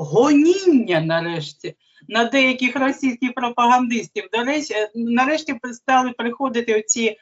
гоніння нарешті на деяких російських пропагандистів. До речі, нарешті стали приходити оці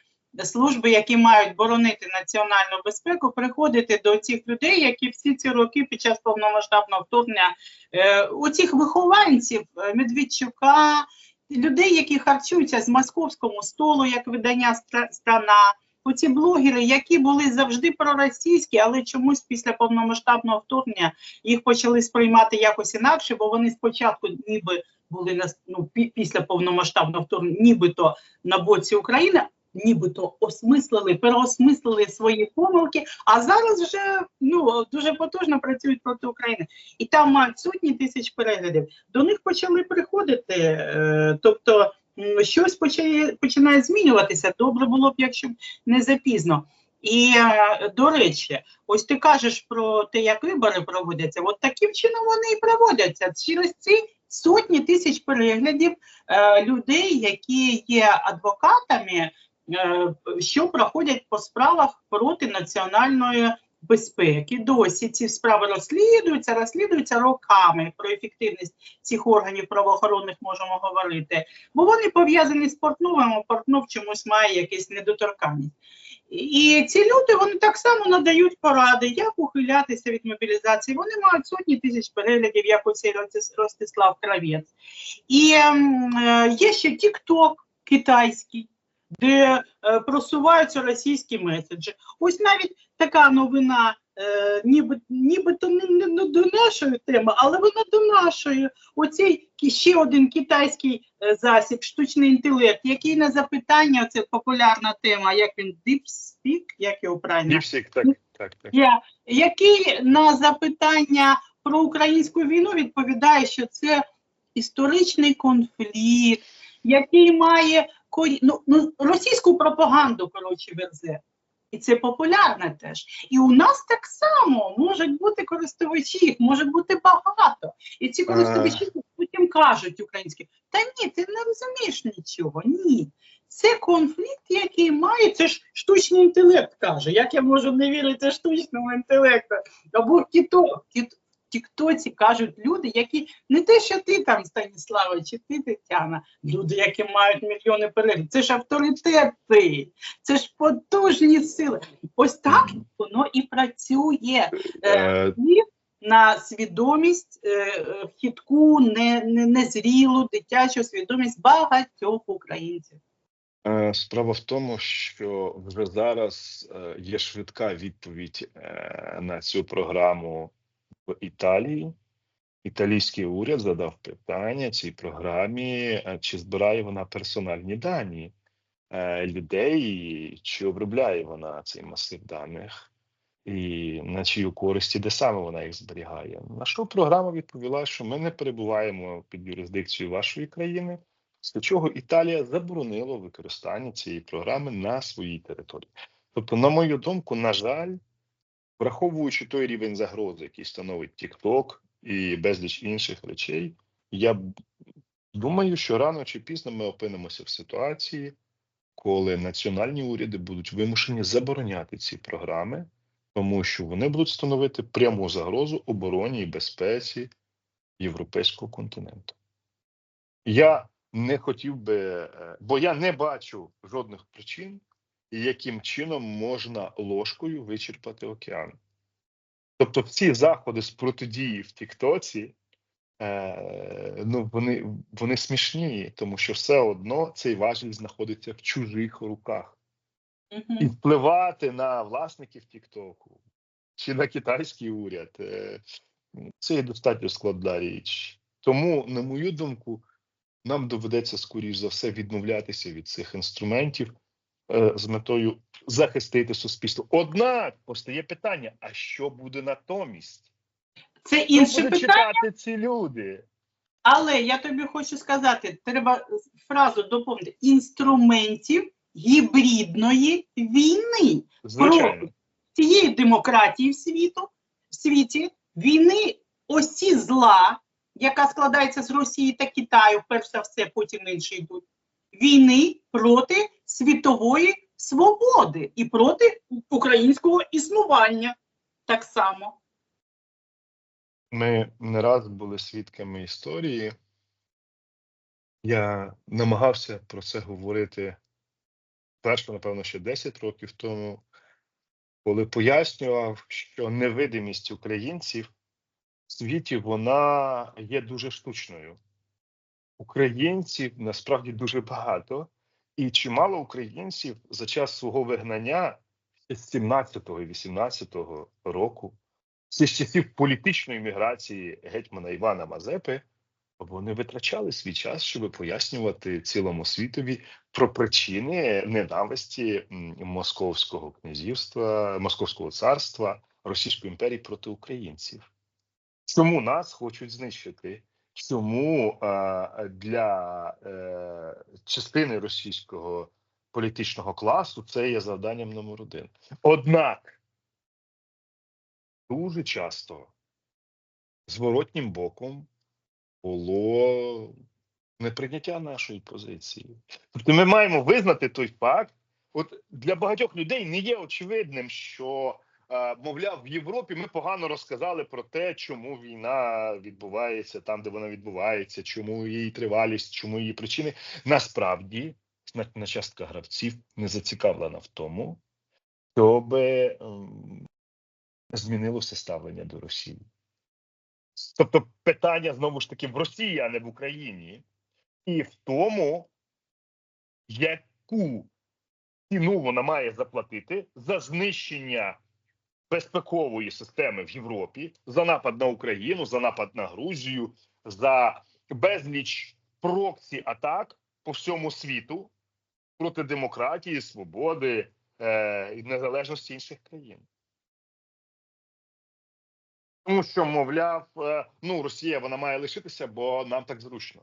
служби, які мають боронити національну безпеку, приходити до цих людей, які всі ці роки під час повномасштабного вторгнення е, у цих вихованців е, Медведчука, людей, які харчуються з московському столу, як видання «Стра- страна. Оці блогери, які були завжди проросійські, але чомусь після повномасштабного вторгнення їх почали сприймати якось інакше, бо вони спочатку ніби були на ну, після повномасштабного вторгнення, нібито на боці України, нібито осмислили, переосмислили свої помилки, а зараз вже ну дуже потужно працюють проти України. І там мають сотні тисяч переглядів. До них почали приходити, е, тобто щось почає, починає змінюватися. Добре було б, якщо не запізно. І е, до речі, ось ти кажеш про те, як вибори проводяться. От таким чином вони і проводяться через ці сотні тисяч переглядів е, людей, які є адвокатами, е, що проходять по справах проти національної безпеки. Досі ці справи розслідуються, розслідуються роками. Про ефективність цих органів правоохоронних можемо говорити, бо вони пов'язані з Портновим, а Портнов чомусь має якусь недоторканність. І ці люди вони так само надають поради, як ухилятися від мобілізації. Вони мають сотні тисяч переглядів, як оцей Ростислав Кравець. І ем, е, є ще TikTok китайський, де е, просуваються російські меседжі. Ось навіть така новина, е, ніби, нібито не, не, не до нашої теми, але вона до нашої. Оцей ще один китайський е, засіб, штучний інтелект, який на запитання, це популярна тема, як він DeepSpeak, як його правильно? Діпсік, так, так, так. Я, який на запитання про українську війну відповідає, що це історичний конфлікт, який має ну, ну, російську пропаганду, коротше, верзе. І це популярне теж. І у нас так само можуть бути користувачі, їх може бути багато. І ці користувачі потім кажуть українські: та ні, ти не розумієш нічого. Ні. Це конфлікт, який має, це ж штучний інтелект каже. Як я можу не вірити штучному інтелекту? Або кіток. кіто, кіт, Тіктоці кажуть люди, які не те, що ти там, Станіслава, чи ти Тетяна, люди, які мають мільйони переглядів, це ж авторитети, це ж потужні сили. Ось так воно і працює. Е, Е, на свідомість е, е, хитку, не, не, незрілу, дитячу свідомість багатьох українців. Е, Справа в тому, що вже зараз є швидка відповідь на цю програму в Італії. Італійський уряд задав питання цій програмі, е, чи збирає вона персональні дані е, людей, чи обробляє вона цей масив даних, і на чию користь і де саме вона їх зберігає. На що програма відповіла, що ми не перебуваємо під юрисдикцією вашої країни. Після чого Італія заборонила використання цієї програми на своїй території. Тобто, на мою думку, на жаль, враховуючи той рівень загрози, який становить TikTok і безліч інших речей, я думаю, що рано чи пізно ми опинимося в ситуації, коли національні уряди будуть вимушені забороняти ці програми, тому що вони будуть становити пряму загрозу обороні і безпеці європейського континенту. Я не хотів би, е, бо я не бачу жодних причин, яким чином можна ложкою вичерпати океан. Тобто, всі заходи з протидії в Тіктоці, е, ну вони, вони смішні, тому що все одно цей важіль знаходиться в чужих руках. І впливати на власників Тіктоку чи на китайський уряд е, це є достатньо складна річ. Тому, на мою думку, нам доведеться скоріш за все відмовлятися від цих інструментів з метою захистити суспільство. Однак постає питання: а що буде натомість? Це інше питання, читати ці люди? але я тобі хочу сказати, треба фразу доповнити інструментів гібридної війни. Звичайно, цієї демократії в світу, в світі, війни осі зла, яка складається з Росії та Китаю, перш за все, потім інші йдуть, війни проти світової свободи і проти українського існування так само. Ми не раз були свідками історії. Я намагався про це говорити перше, напевно, ще 10 років тому, коли пояснював, що невидимість українців в світі вона є дуже штучною. Українців насправді дуже багато, і чимало українців за час свого вигнання з 17-го і 18-го року, з часів політичної міграції гетьмана Івана Мазепи, вони витрачали свій час, щоб пояснювати цілому світові про причини ненависті московського князівства, московського царства, Російської імперії проти українців. Чому нас хочуть знищити? Чому для е, частини російського політичного класу це є завданням номер один? Однак дуже часто зворотнім боком було неприйняття нашої позиції. Тобто ми маємо визнати той факт. От для багатьох людей не є очевидним, що мовляв, в Європі ми погано розказали про те, чому війна відбувається там, де вона відбувається, чому її тривалість, чому її причини. Насправді, значна частка гравців не зацікавлена в тому, щоб ем, змінилося ставлення до Росії. Тобто питання знову ж таки в Росії, а не в Україні, і в тому, яку ціну вона має заплатити за знищення безпекової системи в Європі, за напад на Україну, за напад на Грузію, за безліч проксі атак по всьому світу проти демократії, свободи е, і незалежності інших країн. Тому що, мовляв, е, ну Росія вона має лишитися, бо нам так зручно.